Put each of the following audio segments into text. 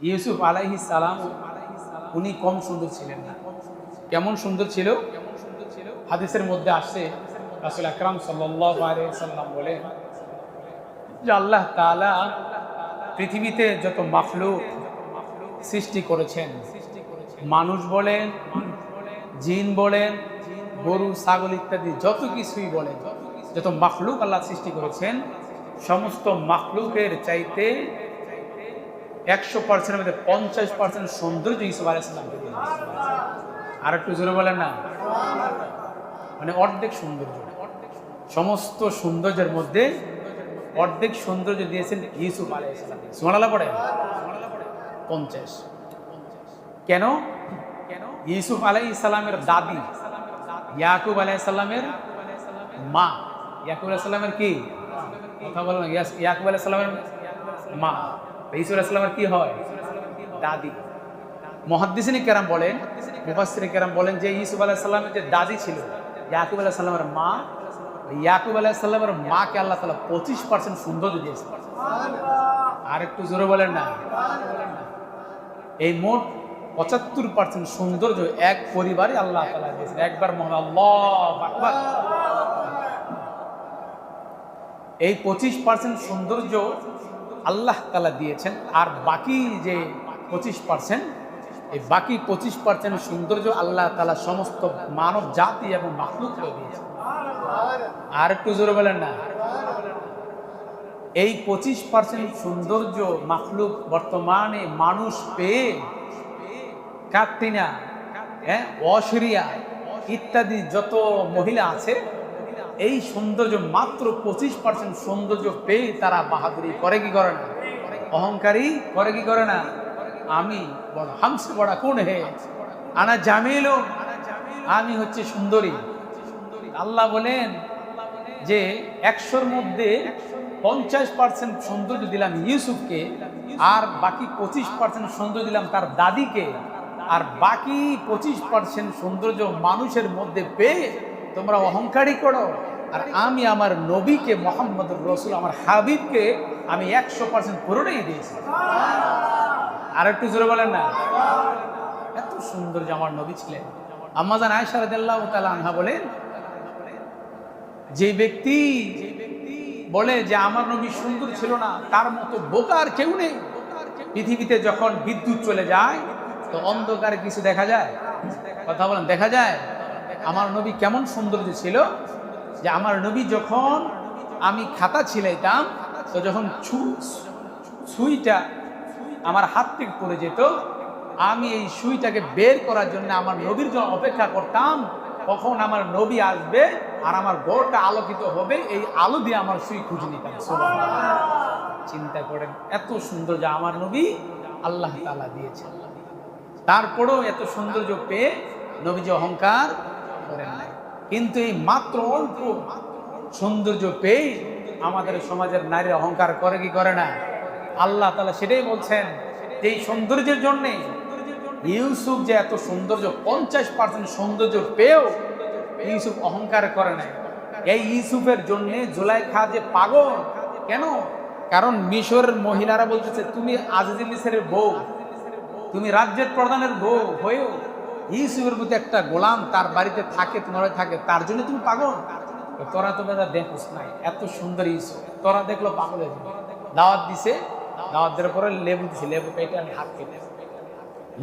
ইউসুফ আলাইহিস সালাম, উনি কম সুন্দর ছিলেন না। কেমন সুন্দর ছিল? হাদিসের মধ্যে আসছে, রাসুল আকরাম সাল্লাম বলেন যে আল্লাহ তাআলা পৃথিবীতে যত মাফলুক সৃষ্টি করেছেন, মানুষ বলেন, জিন বলেন, গরু, ছাগল ইত্যাদি যত কিছুই বলেন, যত মাখলুক আল্লাহ সৃষ্টি করেছেন, সমস্ত মাখলুকের চাইতে একশো পার্সেন্টের মধ্যে পঞ্চাশ পার্সেন্ট সৌন্দর্য ইসুফ আলাইসাল্লামকে দিয়েছেন আর একটু জোরে বলেন না? মানে অর্ধেক সৌন্দর্য। সমস্ত সৌন্দর্যের মধ্যে অর্ধেক সৌন্দর্য দিয়েছেন ইউসুফ আলাইসাল্লাম সোনালা পড়ে পঞ্চাশ। কেন? কেন ইউসুফ আলাই ইসলামের দাদি ইয়াকুব আলাই সাল্লামের মা। ইয়াকুব আলাই সাল্লামের কি? কথা বলো ইয়াকুব সাল্লামের মা। ইসুফ আলাই কি হয়? দাদি। মহাদ্দিসিনী কেরাম বলেন মুফাসিনী কেরাম বলেন যে ইসুফ আলাহ সাল্লামের যে দাদি ছিল ইয়াকুব আলাহ সাল্লামের মা ইয়াকুব আলাহ সাল্লামের মাকে আল্লাহ তালা পঁচিশ পার্সেন্ট সৌন্দর্য দিয়েছে। আর একটু জোরে বলেন না। এই মোট পঁচাত্তর পার্সেন্ট সৌন্দর্য এক পরিবারে আল্লাহ তালা দিয়েছেন। একবার আকবার। এই পঁচিশ পার্সেন্ট সৌন্দর্য আল্লাহ তালা দিয়েছেন আর বাকি যে পঁচিশ পার্সেন্ট এই বাকি পঁচিশ পার্সেন্ট সৌন্দর্য আল্লাহ তালা সমস্ত মানব জাতি এবং মাহলুককে দিয়েছেন। আর একটু জোরে বলেন না। এই পঁচিশ পার্সেন্ট সৌন্দর্য মাখলুক বর্তমানে মানুষ পেয়ে কাকটিনা হ্যাঁ অসরিয়া ইত্যাদি যত মহিলা আছে এই সৌন্দর্য মাত্র পঁচিশ পার্সেন্ট সৌন্দর্য পেয়ে তারা বাহাদুরি করে কি করে না? অহংকারী করে কি করে না? আমি বড় হামসে বড়া কোন হে। আনা জামিল। আমি হচ্ছে সুন্দরী। আল্লাহ বলেন যে একশোর মধ্যে পঞ্চাশ পার্সেন্ট সৌন্দর্য দিলাম ইউসুফকে, আর বাকি পঁচিশ পার্সেন্ট সৌন্দর্য দিলাম তার দাদিকে, আর বাকি পঁচিশ পার্সেন্ট সৌন্দর্য মানুষের মধ্যে পেয়ে তোমরা অহংকারী করো। আর আমি আমার নবীকে মোহাম্মদ রসুল আমার হাবিবকে আমি একশো পার্সেন্ট পুরোটাই দিয়েছি। আর একটু জোরে বলেন না। এত সুন্দর যে আমার নবী ছিলেন। আম্মাজান আয়সা রাদিয়াল্লাহু তাআলা আনহা বলেন যে ব্যক্তি বলে যে আমার নবী সুন্দর ছিল না তার মতো বোকার কেউ নেই। পৃথিবীতে যখন বিদ্যুৎ চলে যায় তো অন্ধকারে কিছু দেখা যায়? কথা বলেন দেখা যায়? আমার নবী কেমন সৌন্দর্য ছিল? যে আমার নবী যখন আমি খাতা ছিলাইতাম, তো যখন ছু সুইটা আমার হাত থেকে পড়ে যেত, আমি এই সুইটাকে বের করার জন্য আমার নবীর জন্য অপেক্ষা করতাম, কখন আমার নবী আসবে আর আমার ঘরটা আলোকিত হবে, এই আলো দিয়ে আমার সুই খুঁজে নিতাম। চিন্তা করেন এত সুন্দর যে আমার নবী আল্লাহ তাআলা দিয়েছেন। তারপরেও এত সৌন্দর্য পেয়ে নবীজি অহংকার করেন নাই কিন্তু এই মাত্র অল্প সৌন্দর্য পেয়ে আমাদের সমাজের নারী অহংকার করে কি করে না? আল্লাহ তালা সেটাই বলছেন যে এই সৌন্দর্যের জন্যে ইউসুফ যে এত সৌন্দর্য, পঞ্চাশ পার্সেন্ট সৌন্দর্য পেয়েও ইউসুফ অহংকার করে নাই। এই ইউসুফের জন্য জুলাইখা যে পাগল, কেন? কারণ মিশরের মহিলারা বলতেছে, তুমি আজিজুল মিসরের বউ, তুমি রাজ্যের প্রধানের বউ হয়েও ইউসুফের প্রতি একটা গোলাম তার বাড়িতে থাকে তোমার থাকে, তার জন্য তুমি পাগল? তোরা তো বেদা দেখোস নাই, এত সুন্দর ইউসুফ। তোরা দেখল পাগল দাওয়াত দিছে, দাওয়াত দেওয়ার পরে লেবু দিছে, লেবু কেটে আমি হাত কেটে।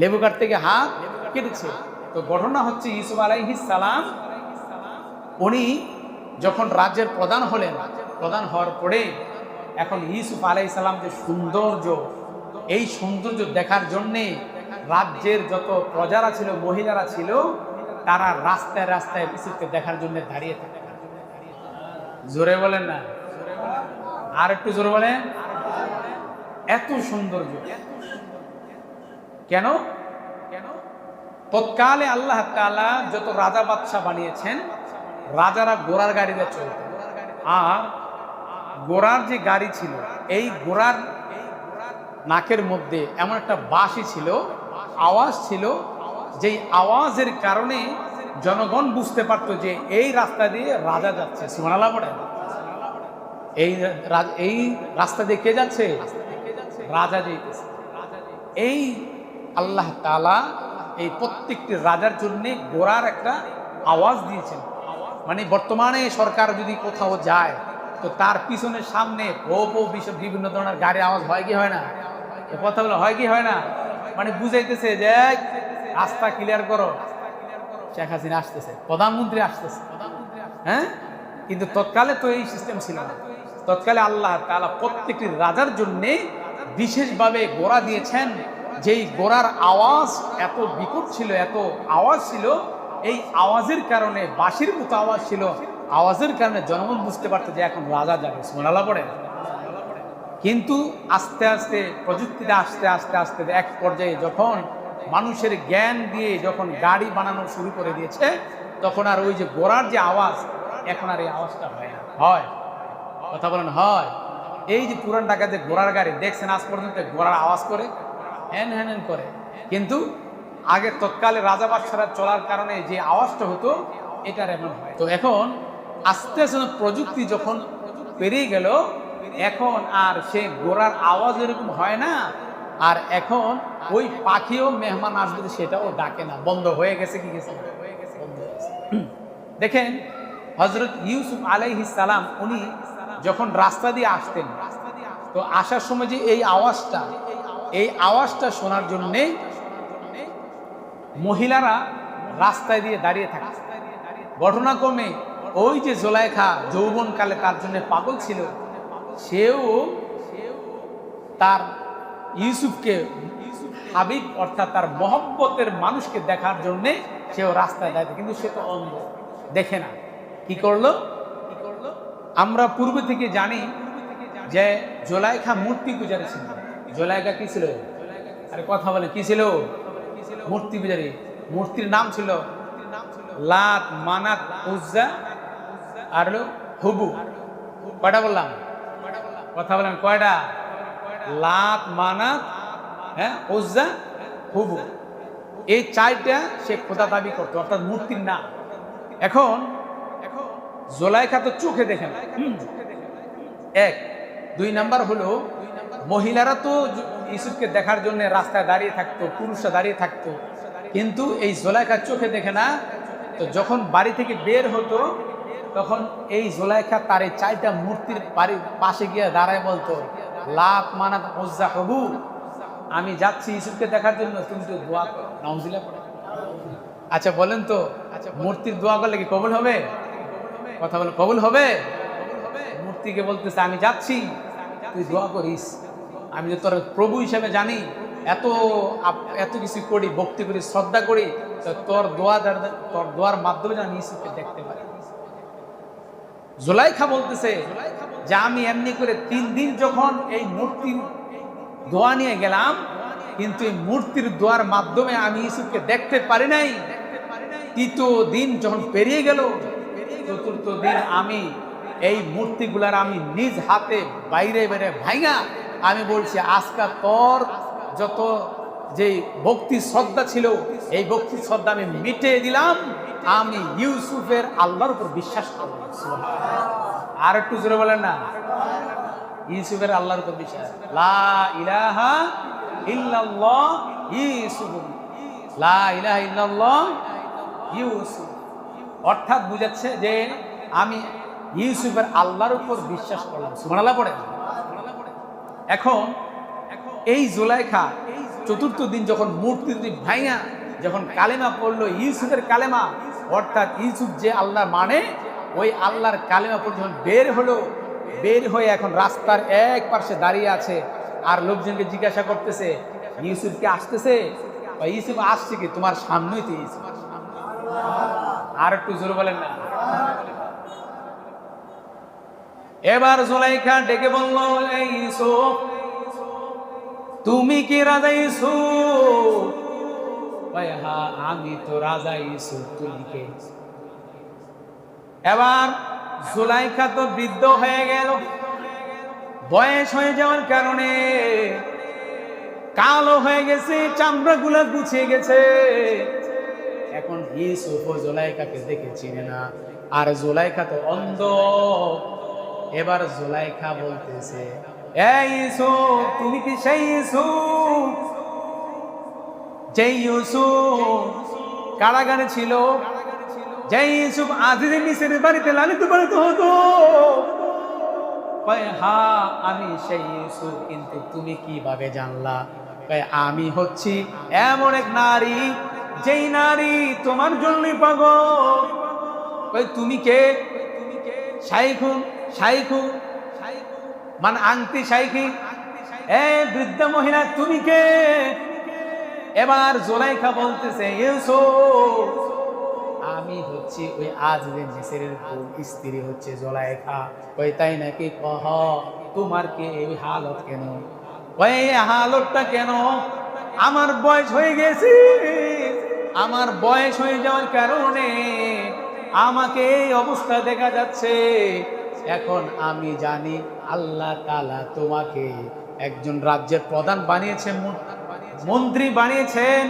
লেবু কাট থেকে হাত কেটেছে। তো ঘটনা হচ্ছে ইউসুফ আলাইহিস সালাম, উনি যখন রাজ্যের প্রধান হলেন, প্রধান হওয়ার পরে এখন ইউসুফ আলাই সালাম যে সৌন্দর্য, এই সৌন্দর্য দেখার জন্যে রাজ্যের যত প্রজারা ছিল, মহিলারা ছিল, তারা রাস্তায় রাস্তায় ইউসুফকে দেখার জন্য দাঁড়িয়ে থাকে। জোরে বলেন না। আর একটু জোরে বলেন। এত সৌন্দর্য। কেন? কেন তৎকালে আল্লাহ তাআলা যত রাজা বাদশাহ বানিয়েছেন, রাজারা ঘোড়ার গাড়িতে চলত। আর ঘোড়ার যে গাড়ি ছিল, এই ঘোড়ার নাকের মধ্যে এমন একটা বাঁশি ছিল আওয়াজ ছিল যেই আওয়াজের কারণে জনগণ বুঝতে পারতো যে এই রাস্তা দিয়ে রাজা যাচ্ছে। সুমানালা পড়ে এই এই রাস্তা দিয়ে কে যাচ্ছে? রাজা যেতেছে এই আল্লাহ তালা এই প্রত্যেকটি রাজার জন্য গোড়ার একটা আওয়াজ দিয়েছেন। মানে বর্তমানে সরকার যদি কোথাও যায়, তো তার পিছনের সামনে ও বিভিন্ন ধরনের গাড়ির আওয়াজ হয় কি হয় না? কথাগুলো হয় কি হয় না? মানে বুঝাইতেছে যে রাস্তা ক্লিয়ার করো। শেখ হাসিনা আসতেছে, প্রধানমন্ত্রী আসতেছে। হ্যাঁ? কিন্তু তৎকালে তো এই সিস্টেম ছিল না। তৎকালে আল্লাহ তাআলা প্রত্যেকটি রাজার জন্যে বিশেষভাবে গোড়া দিয়েছেন যেই গোড়ার আওয়াজ এত বিকট ছিল, এত আওয়াজ ছিল, এই আওয়াজের কারণে, বাঁশির মতো আওয়াজ ছিল। আওয়াজের কারণে জনগণ বুঝতে পারতো যে এখন রাজা যাবে। সোনালা পড়ে কিন্তু আস্তে আস্তে, প্রযুক্তিতে আস্তে আস্তে আস্তে এক পর্যায়ে যখন মানুষের জ্ঞান দিয়ে যখন গাড়ি বানানো শুরু করে দিয়েছে, তখন আর ওই যে গোড়ার যে আওয়াজ, এখন আর এই আওয়াজটা হয় না। হয়। কথা বলেন, হয়। এই যে পুরান ঢাকাতে ঘোড়ার গাড়ি, দেখছেন আজ পর্যন্ত ঘোড়ার আওয়াজ করে? হ্যান হ্যান হ্যান করে। কিন্তু আগে তৎকালে রাজা বাদশারা চলার কারণে যে আওয়াজটা হতো, এটার এমন হয়। তো এখন আস্তে আস্তে প্রযুক্তি যখন পেরিয়ে গেল এখন আর সে গোড়ার আওয়াজ এরকম হয় না, আর এখন ওই পাখিও মেহমান আসবে সেটাও ডাকে না। বন্ধ হয়ে গেছে কি গেছে বন্ধ হয়ে গেছে। দেখেন হজরত ইউসুফ আলাইহিস সালাম, উনি যখন রাস্তা দিয়ে আসতেন, তো আসার সময় যে এই আওয়াজটা এই আওয়াজটা শোনার জন্যে মহিলারা রাস্তায় দিয়ে দাঁড়িয়ে থাকে ঘটনাক্রমে ওই যে জোলাইখা যৌবনকালে তার জন্য পাগল ছিল। সেও তার ইউসুফকে হাবিব, অর্থাৎ তার মহব্বতের মানুষকে দেখার জন্যে সেও রাস্তায় দাঁড়িয়ে। কিন্তু সে তো অন্ধ, দেখে না। কি করল? কি করল আমরা পূর্ব থেকে জানি যে জোলাইখা মূর্তি পূজারী ছিল। জোলাইখা কি ছিল? আরে কথা বলে, কি ছিল? মূর্তি পূজারী। মূর্তির নাম ছিল লাত মানাত উজ্জা আর হুবু। কয়টা বললাম? কথা বলেন, কয়টা? লাত, মানাত হ্যাঁ উজ্জা হুবু এই চারটা সে খোদা দাবি করতো, অর্থাৎ মূর্তির নাম। এখন এখন জোলাইখা তো চোখে দেখে না। এক। দুই নাম্বার হলো, মহিলারা তো ইউসুফকে দেখার জন্য রাস্তায় দাঁড়িয়ে থাকতো, পুরুষরা দাঁড়িয়ে থাকতো। কিন্তু এই জোলাইখা চোখে দেখে না। তো যখন বাড়ি থেকে বের হতো তখন এই জোলাইখা তার এই চারটা মূর্তির বাড়ির পাশে গিয়ে দাঁড়ায় বলতো লাত মানাত ওজ্জা হবু আমি যাচ্ছি ইউসুফকে দেখার জন্য, তুমি তো দোয়া করো নাউজিলা আচ্ছা বলেন তো আচ্ছা মূর্তির দোয়া করলে কি কবুল হবে? কথা বলে কবুল হবে? মূর্তিকে বলতেছে, আমি যাচ্ছি, তুই দোয়া করিস। আমি যে তোর প্রভু হিসেবে জানি, এত এত কিছু করি, ভক্তি করি, শ্রদ্ধা করি তোর দোয়া তোর দোয়ার মাধ্যমে আমি ইসুফকে দেখতে পারি। জোলাইখা বলতেছে যে আমি এমনি করে তিন দিন যখন এই মূর্তির দোয়া নিয়ে গেলাম, কিন্তু এই মূর্তির দোয়ার মাধ্যমে আমি ইসুফকে দেখতে পারি নাই। তৃতীয় দিন যখন পেরিয়ে গেল, চতুর্থ দিন আমি এই মূর্তিগুলার আমি নিজ হাতে বাইরে বেড়ে ভাইঙা আমি বলছি, আজকা তোর যত যে ভক্তি শ্রদ্ধা ছিল, এই ভক্তি শ্রদ্ধা আমি মিটিয়ে দিলাম। আমি ইউসুফের আল্লাহর উপর বিশ্বাস আর একটু জোরে বলেন না। ইউসুফের আল্লাহর উপর বিশ্বাস। লা ইলাহা ইল্লাল্লাহ ইউসুফ। লা ইলাহা ইল্লাল্লাহ ইউসুফ। অর্থাৎ বুঝাচ্ছে যে আমি ইউসুফের আল্লাহর উপর বিশ্বাস করলাম। সুবহানাল্লাহ পড়ে। এখন এই জুলাইখা চতুর্থ দিন যখন মূর্তি দুটি ভাইয়া যখন কালেমা পড়ল, ইউসুফের কালেমা, অর্থাৎ ইউসুফ যে আল্লাহ মানে ওই আল্লাহর কালেমা পড়ে যখন বের হলো, বের হয়ে এখন রাস্তার এক পাশে দাঁড়িয়ে আছে, আর লোকজনকে জিজ্ঞাসা করতেছে ইউসুফকে আসতেছে? বা ইউসুফ আসছে কি? তোমার সামনেই তো ইউসুফ। আর একটু জোরে বলেন না। এবার জুলাইখা ডেকে বলল ইউসুফ তুমি কি রাজা ভাই হ্যাঁ আমি তো রাজা ইউসুফ তুমি কে? এবার জুলাইখা তো বৃদ্ধ হয়ে গেল। বয়স হয়ে যাওয়ার কারণে কালো হয়ে গেছে, চামড়াগুলো গুছিয়ে গেছে। এখন ইউসুফ ও জোলাইকাকে দেখে চিনে না। আর জোলাইকা তো অন্ধ। এবার জোলাইখা বলতেছে এই ইউসুফ, তুমি কি সেই ইউসুফ? যেই ইউসুফ কারাগারে ছিল, যেই ইউসুফ আজিজের মিসের বাড়িতে লালিত পালিত হতো। কয়, হা, আমি সেই ইউসুফ, কিন্তু তুমি কীভাবে জানলা? কয়, আমি হচ্ছি এমন এক নারী, যেই নারী তোমার জন্যই পাগল। কয়, তুমি কে? শাইখুন শাইখুন মানে আংটি শাইখি এ বৃদ্ধ মহিলা, তুমি কে? এবার জোলাইখা বলতেছে, ইউসুফ, আমি হচ্ছি ওই আজরে মিসেরের বউ স্ত্রী হচ্ছে জোলাইখা। ওই তাই নাকি কহ, তোমার কে এই হালত কেন? ওই হালতটা কেন? আমার বয়স হয়ে গেছে। আমার বয়স হয়ে যাওয়ার কারণে আমাকে এই অবস্থা দেখা যাচ্ছে। এখন আমি জানি আল্লাহ তালা তোমাকে একজন রাজ্যের প্রধান বানিয়েছেন মন্ত্রী বানিয়েছেন।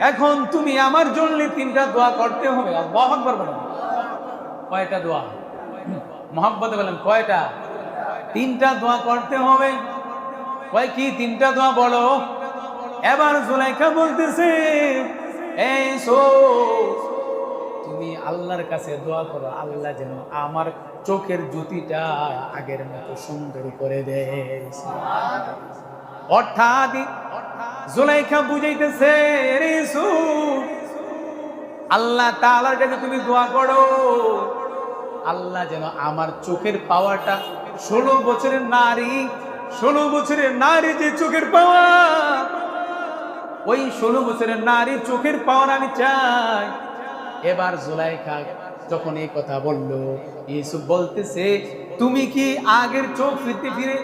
এখন তুমি আমার জন্য তিনটা দোয়া করতে হবে। আকবার বলেন। কয়টা দোয়া? মোহাম্মদ বলেন, কয়টা? তিনটা দোয়া করতে হবে। কয় কি তিনটা দোয়া বলো? এবার জুলাইখা বলতেছে, এই সো তুমি আল্লাহর কাছে দোয়া করো, আল্লাহ যেন আমার চোখের জ্যোতিটা আগের মতো সুন্দর করে দেয় অর্থাৎ জুলাইখা বুঝাইতেছে আল্লাহ তাআলার কাছে তুমি দোয়া করো। আল্লাহ যেন আমার চোখের পাওয়াটা ষোলো বছরের নারী, ষোলো বছরের নারী যে চোখের পাওয়া, ওই ষোলো বছরের নারী চোখের পাওয়ার আমি চাই। এবার জুলাইখা যখন এই কথা বলল, ইউসুফ বলতেছে, তুমি কি আগের চোখ ফিরতে ফিরে,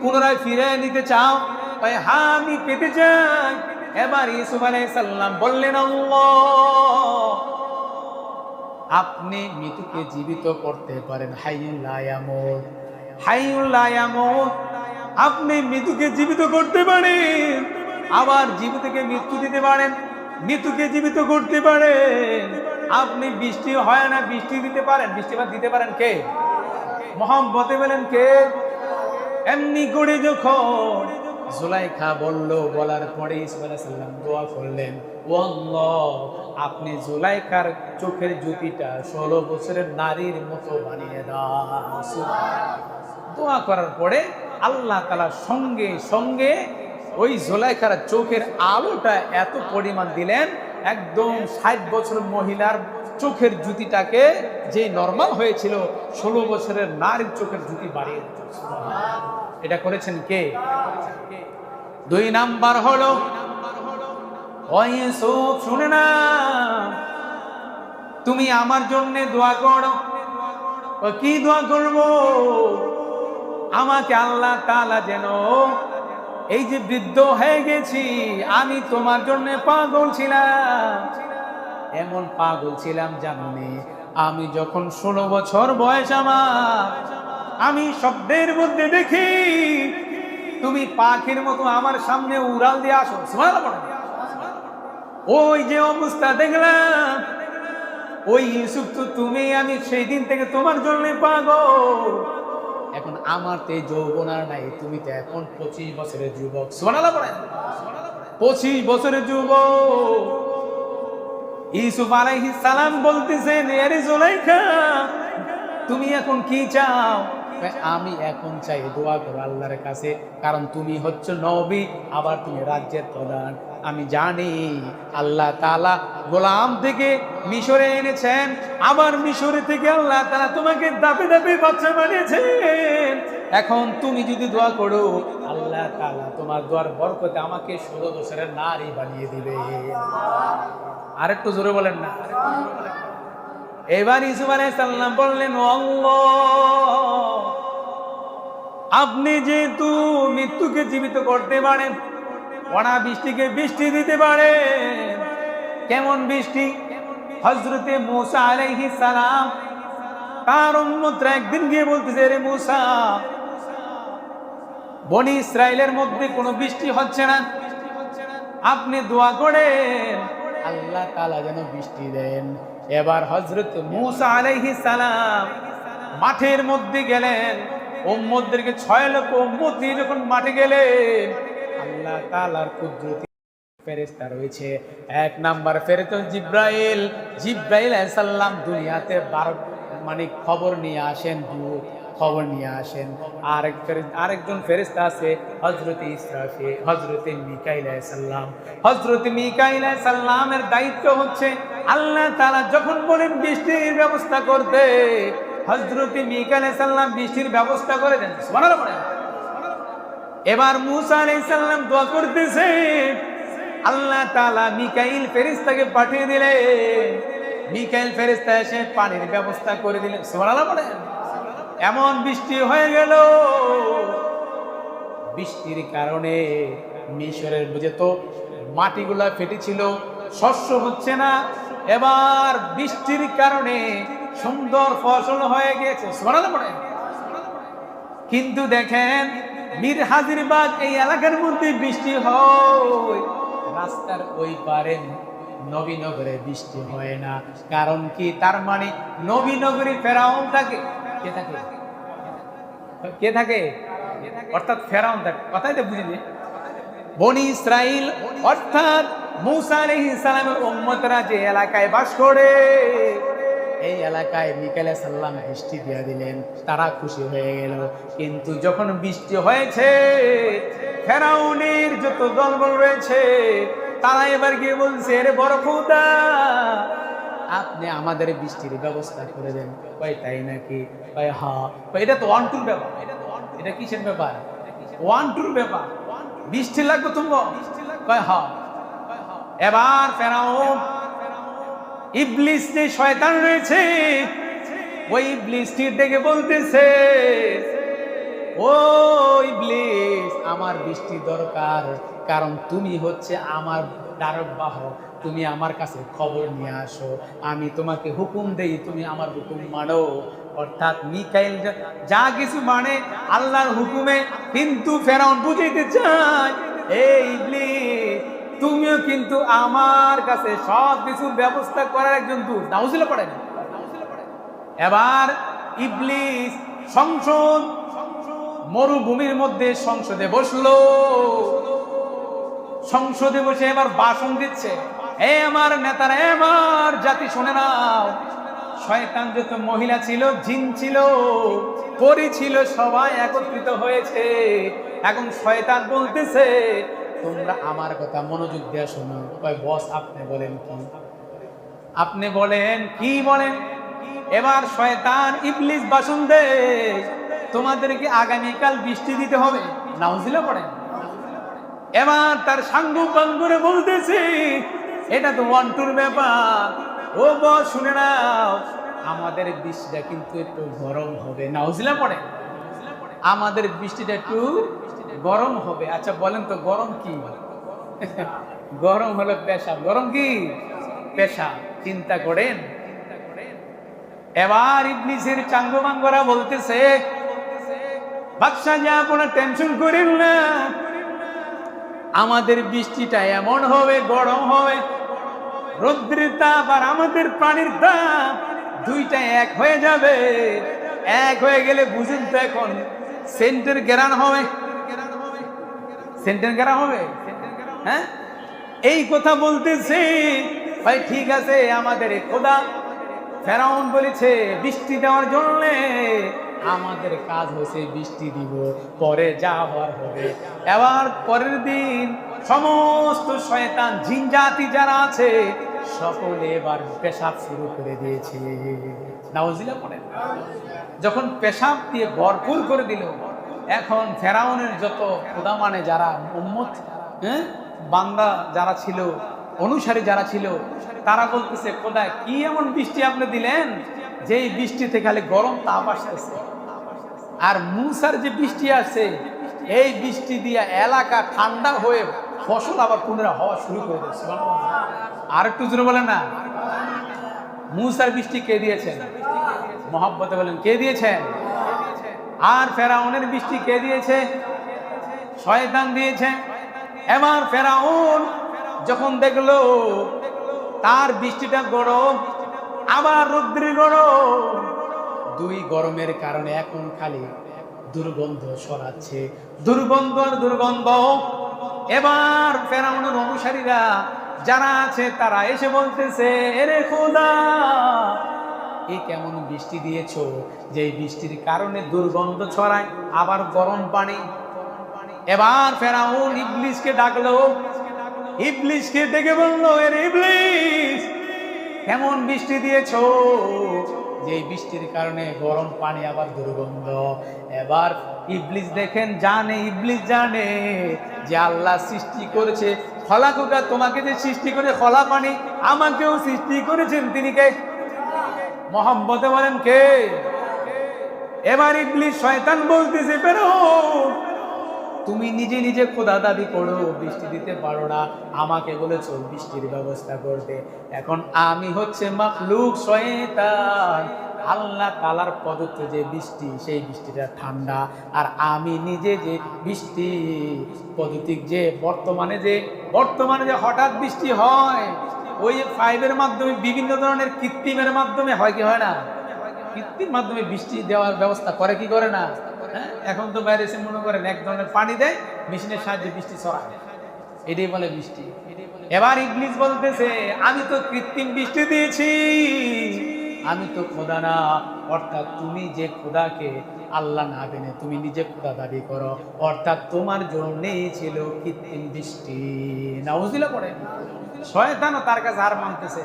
পুনরায় ফিরে নিতে চাও? তাই হ্যাঁ আমি পেতে চাই। এবার ইউসুফ আলাইহিস সালাম বললেন আপনি মৃত্যুকে জীবিত করতে পারেন। হাইউল্লায়ামত হাইউল্লায়ামত আপনি মৃত্যুকে জীবিত করতে পারেন। আবার জীবিতকে মৃত্যু দিতে পারেন। মৃত্যুকে জীবিত করতে পারেন আপনি বৃষ্টি হয় না, বৃষ্টি দিতে পারেন। বৃষ্টিপাত দিতে পারেন কে? মোহাম্মতে বলেন কে? এমনি করে যখন জুলাইখা বলল, বলার পরে ইসমাইলাম দোয়া করলেন আপনি জুলাইখার চোখের জ্যোতিটা ষোলো বছরের নারীর মতো বানিয়ে দাও। দোয়া করার পরে আল্লাহ তালা সঙ্গে সঙ্গে ওই জোলাইখার চোখের আলোটা এত পরিমাণ দিলেন, একদম ষাট বছর মহিলার চোখের জুতিটাকে যে নর্মাল হয়েছিল, ষোলো বছরের নারীর চোখের জুতি বাড়িয়ে এটা করেছেন কে? দুই নাম্বার হলো শুনে না, তুমি আমার জন্য দোয়া করো। কি দোয়া করব? আমাকে আল্লাহ তালা যেন এই যে বৃদ্ধ হয়ে গেছি, আমি তোমার জন্য পাগল ছিলাম। এমন পাগল ছিলাম জানি আমি যখন ষোলো বছর বয়স আমার, আমি শব্দের মধ্যে দেখি, তুমি পাখির মতো আমার সামনে উড়াল দিয়ে আসো। ওই যে অবস্থা দেখলাম, ওই ইউসুফ তো তুমি, আমি সেই দিন থেকে তোমার জন্য পাগল। এখন আমার তে যৌবন আর নাই, তুমি তো এখন পঁচিশ বছরের যুবক। সোনালা পড়ে। পঁচিশ বছরের যুবক। ইসুফ আলাইহিস সালাম বলতেছেন, এরে জুলাইখা, তুমি এখন কি চাও? আমি এখন চাই দোয়া করো আল্লাহর কাছে কারণ তুমি হচ্ছে নবী আবার তুমি রাজ্যের প্রধান। আমি জানি আল্লাহ তালা গোলাম থেকে মিশরে এনেছেন আবার মিশরে থেকে আল্লাহ তালা তোমাকে দাপে দাপে বাচ্চা বানিয়েছেন। এখন তুমি যদি দোয়া করো আল্লাহ তালা তোমার দোয়ার বরকতে আমাকে ষোলো বছরের নারী বানিয়ে দিবে। আরেকটু জোরে বলেন না। এবার ইসুফ আলাইসাল্লাম বললেন "ও আল্লাহ, আপনি যেহেতু মৃত্যুকে জীবিত করতে পারেন অনা বৃষ্টিকে বৃষ্টি দিতে পারেন। কেমন বৃষ্টি? হজরতে মুসা আলাইহি সালাম তার উম্মতরা একদিন গিয়ে বলতেছে রে মুসা, বনি ইসরায়েলের মধ্যে কোনো বৃষ্টি হচ্ছে না? আপনি দোয়া করেন, আল্লাহ তালা যেন বৃষ্টি দেন। এবার হজরত মুসা আলাইহি সালাম মাঠের মধ্যে গেলেন। উম্মতদেরকে ছয় লক্ষ উম্মত নিয়ে যখন মাঠে গেলেন আল্লাহ তালার কুদরতি ফেরেস্তা রয়েছে। এক নাম্বার ফেরেস্তা জিব্রাইল। জিব্রাইল সাল্লাম দুনিয়াতে বারো মানে খবর নিয়ে আসেন, দূত খবর নিয়ে আসেন। আরেক আরেকজন ফেরেস্তা আছে হজরত ইসরাফি হজরত মিকাইল সাল্লাম হজরত মিকাইল সাল্লামের দায়িত্ব হচ্ছে, আল্লাহ তাআলা যখন বলেন বৃষ্টির ব্যবস্থা করতে হজরত মিকাইল সাল্লাম বৃষ্টির ব্যবস্থা করে দেন। এবার মুসা আলাইসাল্লাম দোয়া করতেছে। আল্লাহ তালা মিকাইল ফেরেশতাকে পাঠিয়ে দিলে। মিকাইল ফেরেশতা এসে পানির ব্যবস্থা করে দিলেন সুবহানাল্লাহ বলেন। এমন বৃষ্টি হয়ে গেল। বৃষ্টির কারণে মিশরের বুঝে তো মাটিগুলা ফেটেছিল, শস্য হচ্ছে না। এবার বৃষ্টির কারণে সুন্দর ফসল হয়ে গেছে সুবহানাল্লাহ বলেন কিন্তু দেখেন, মীর হাজিরবাগ এই এলাকার মধ্যে বৃষ্টি হয়। রাস্তার ওই পারে নবীনগরে বৃষ্টি হয় না। কারণ কি? তার মানে নবীনগরী ফেরাউন থাকে। কে থাকে? কে থাকে? অর্থাৎ ফেরাউন থাকে। কথাই তো বুঝিনি। বনি ইসরাইল, অর্থাৎ মুসা আলাইহিস সালামের উম্মতরা যে এলাকায় বাস করে এই এলাকায় মিকালে সাল্লাম বৃষ্টি দিয়ে দিলেন। তারা খুশি হয়ে গেল। কিন্তু যখন বৃষ্টি হয়েছে, ফেরাউনের যত দলবল রয়েছে, তারা এবার গিয়ে বলছে রে বড় খোদা আপনি আমাদের বৃষ্টির ব্যবস্থা করে দেন। কয়, তাই নাকি? কয়, হা। এটা তো ওয়ান টুর ব্যাপার। এটা তো এটা কিসের ব্যাপার? ওয়ান টুর ব্যাপার। বৃষ্টি লাগবে তুমি বৃষ্টি কয়, হা। এবার ফেরাউন ইবলিস যে শয়তান রয়েছে। ওই ইবলিসটির দেখে বলতেছে, ও ইবলিস, আমার বৃষ্টি দরকার, কারণ তুমি হচ্ছে আমার দ্বারক বাহক। তুমি আমার কাছে খবর নিয়ে আসো। আমি তোমাকে হুকুম দেই, তুমি আমার হুকুম মানো। অর্থাৎ মিকাইল যা- কিছু মানে আল্লাহর হুকুমে কিন্তু ফেরাউন বুঝাইতে চায় এই ইবলিস কিন্তু আমার কাছে সব কিছুর ব্যবস্থা করার একজন দূত। নাউজিলা পড়েন এবার ইবলিস সংসদ মরুভূমির মধ্যে সংসদে বসল। সংসদে বসে এবার বাসন দিচ্ছে। এ আমার নেতারা আমার জাতি, শুনে নাও। শয়তান যত মহিলা ছিল, জিন ছিল, পরি ছিল, সবাই একত্রিত হয়েছে। এখন শয়তান বলতেছে তোমরা আমার কথা মনোযোগ দিয়ে শোনো। কয়, বস, আপনি বলেন কি? আপনি বলেন, কি বলেন? এবার শয়তান, ইবলিস বাসন দে তোমাদেরকে আগামীকাল বৃষ্টি দিতে হবে। নাউজিলা পড়েন। এবার তার সাঙ্গু বাঙ্গুরে বলতেছি, এটা তো ওয়ান টুর ব্যাপার। ও বস, শুনে নাও, আমাদের বৃষ্টিটা কিন্তু একটু গরম হবে। নাউজিলা পড়ে আমাদের বৃষ্টিটা একটু গরম হবে। আচ্ছা বলেন তো, গরম কি? গরম হলো পেশা গরম কি? পেশাব। চিন্তা করেন। এবার ইবলিসের চাঙ্গমাঙ্গরা বলতেছে, বাদশাহ যা কোনো টেনশন করেন না। আমাদের বৃষ্টিটা এমন হবে, গরম হবে। রৌদ্রের তাপ আর আমাদের প্রাণীর তাপ দুইটা এক হয়ে যাবে। এক হয়ে গেলে বুঝুন তো এখন সেন্টের গেরান হবে। সেন্টের গেরান হবে? হ্যাঁ? এই কথা বলতেছে। ভাই, ঠিক আছে, আমাদের খোদা। ফেরাউন বলেছে, বৃষ্টি দেওয়ার জন্য আমাদের কাজ হয়েছে বৃষ্টি দিব, পরে যা হওয়ার হবে। এবার পরের দিন সমস্ত শয়তান, জিনজাতি যারা আছে, সকলে এবার পেশাব শুরু করে দিয়েছে। নাউজিলা পড়ে যখন পেশাব দিয়ে ভরপুর করে দিল, এখন ফেরাউনের যত খোদা মানে যারা উম্মত হ্যাঁ বান্দা যারা ছিল, অনুসারী যারা ছিল, তারা বলতেছে খোদা কি এমন বৃষ্টি আপনি দিলেন? যেই বৃষ্টিতে খালি গরম তাপ আসতেছে। আর মুসার যে বৃষ্টি আছে, এই বৃষ্টি দিয়ে এলাকা ঠান্ডা হয়ে ফসল আবার পুনরায় হওয়া শুরু করে দিচ্ছে আর একটু জোরে বলেন না। মুসার বৃষ্টি কে দিয়েছেন মহাব্বতে বলেন, কে দিয়েছেন আর ফেরাউনের বৃষ্টি কে দিয়েছে? শয়তান দিয়েছে। এবার ফেরাউন যখন দেখল, তার বৃষ্টিটা গরম, আবার রুদ্রি গরম। দুই গরমের কারণে এখন খালি দুর্গন্ধ সরাচ্ছে দুর্গন্ধ আর দুর্গন্ধ। এবার ফেরাউনের অনুসারীরা যারা আছে, তারা এসে বলতেছে, এরে খোদা এই কেমন বৃষ্টি দিয়েছ যে বৃষ্টির কারণে দুর্গন্ধ ছড়ায়, আবার গরম পানি। এবার ফেরাউন ইবলিশকে ডাকলো। ইবলিশকে ডেকে বলল, এর ইবলিশ কেমন বৃষ্টি দিয়েছ? যে বৃষ্টির কারণে গরম পানি, আবার দুর্গন্ধ। এবার ইবলিশ দেখেন, জানে, ইবলিস জানে যে আল্লাহ সৃষ্টি করেছে। খলা কুকা তোমাকে যে সৃষ্টি করে, খলা পানি আমাকেও সৃষ্টি করেছেন। তিনি কে? মোহাম্মদে বলেন কে? এবার ইবলিশ শয়তান বলতেছে বেরো তুমি নিজে নিজে খোদা দাবি করো, বৃষ্টি দিতে পারো না। আমাকে বলেছ বৃষ্টির ব্যবস্থা করতে। এখন আমি হচ্ছে মাখলুক শয়তান। আল্লাহ তালার পদত্ব যে বৃষ্টি, সেই বৃষ্টিটা ঠান্ডা। আর আমি নিজে যে বৃষ্টি, পদ্ধতিক যে বর্তমানে যে বর্তমানে যে হঠাৎ বৃষ্টি হয় ওই পাইপের মাধ্যমে বিভিন্ন ধরনের কৃত্রিমের মাধ্যমে হয় কি হয় না? কৃত্রিম মাধ্যমে বৃষ্টি দেওয়ার ব্যবস্থা করে কি করে না? হ্যাঁ? এখন তো বাইরে এসে মনে করেন এক ধরনের পানি দেয়, মেশিনের সাহায্যে বৃষ্টি ছড়ায়। এটাই বলে বৃষ্টি। এবার ইংলিশ বলতেছে, আমি তো কৃত্রিম বৃষ্টি দিয়েছি। আমি তো খোদা না, অর্থাৎ তুমি যে খোদাকে আল্লাহ না দেনে তুমি নিজে খোদা দাবি করো। অর্থাৎ তোমার জন্যই ছিল কৃত্রিম বৃষ্টি নাউজিলা পড়ে শয়তানও তার কাছে হার মানতেছে।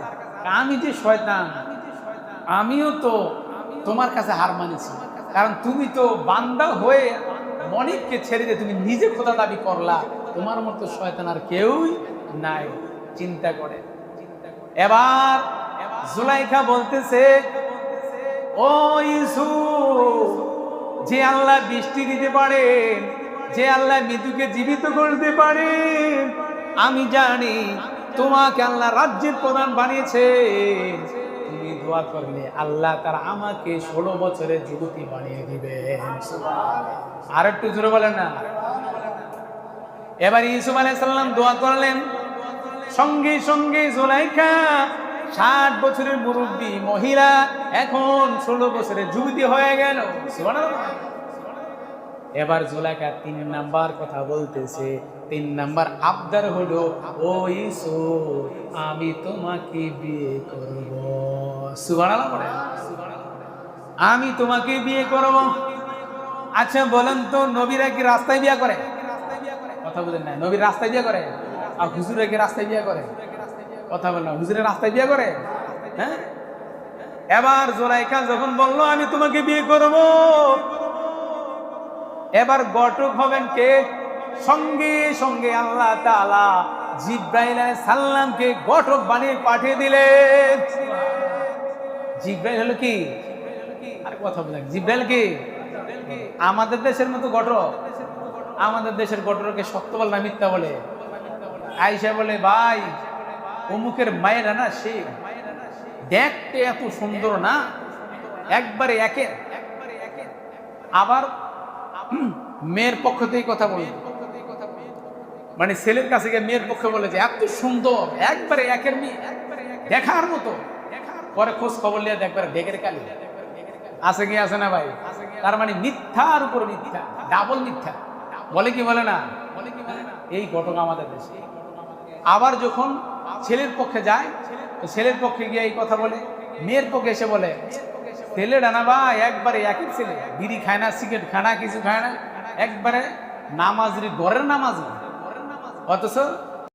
আমি যে শয়তান, আমিও তো তোমার কাছে হার মানেছি। কারণ তুমি তো বান্দা হয়ে মনিককে ছেড়ে দিয়ে তুমি নিজে খোদা দাবি করলা। তোমার মতো শয়তান আর কেউই নাই। চিন্তা করে এবার জুলাইখা বলতেছে, ও ইসু যে আল্লাহ বৃষ্টি দিতে পারেন যে আল্লাহ মৃত্যুকে জীবিত করতে পারেন আমি জানি তোমাকে আল্লাহ রাজ্যের প্রধান বানিয়েছে। তুমি দোয়া করলে আল্লাহ তার আমাকে ষোলো বছরের যুবতী বানিয়ে দিবে। আর একটু জোরে বলেন না। এবার ইসুফ আলাইসাল্লাম দোয়া করলেন, সঙ্গে সঙ্গে জোলাইখা ষাট বছরের মুরব্বী মহিলা এখন ষোলো বছরের যুবতী হয়ে গেল। এবার জোলাইখা তিন নাম্বার কথা বলতেছে, তিন নাম্বার আবদার হলো, ও ইসু আমি তোমাকে বিয়ে করব। আমি তোমাকে বিয়ে করব। আচ্ছা বলেন তো, নবীরা কি রাস্তায় বিয়ে করে? কথা বলেন না নবীর রাস্তায় বিয়ে করে? আর হুজুরে কি রাস্তায় বিয়ে করে? কথা বলেন না হুজুরের রাস্তায় বিয়ে করে? হ্যাঁ? এবার জোলাইখা যখন বলল, আমি তোমাকে বিয়ে করব। এবার গটক হবেন কে? সঙ্গে সঙ্গে আল্লাহ তাআলা জিব্রাইল সালামকে গটক বানিয়ে পাঠিয়ে দিলেন। জিব্রাইল হলো কি? আর কথা বলেন। জিব্রাইল কি? আমাদের দেশের মতো গটক। আমাদের দেশের গটরকে সত্য বলে না মিথ্যা বলে? আইসা বলে, ভাই অমুকের মায়েরা না সে দেখতে এত সুন্দর না, একবারে একে। আবার মেয়ের পক্ষ থেকে কথা বলবে। মানে ছেলের কাছে গিয়ে মেয়ের পক্ষে বলে যে, এত সুন্দর, একবারে একের মেয়ে। দেখার মতো। পরে খোঁজ খবর নিয়ে দেখবার ডেকের কালি। আছে কি আছে না ভাই? তার মানে মিথ্যার উপর মিথ্যা, ডাবল মিথ্যা। বলে কি বলে না? এই ঘটনা আমাদের দেশে। আবার যখন ছেলের পক্ষে যায় ছেলের পক্ষে গিয়ে এই কথা বলে। মেয়ের পক্ষে এসে বলে, ছেলে ডানা ভাই, একবারে একই ছেলে। বিড়ি খায় না, সিগারেট খায় না, কিছু খায় না। একবারে নামাজরি ঘরের নামাজ অথচ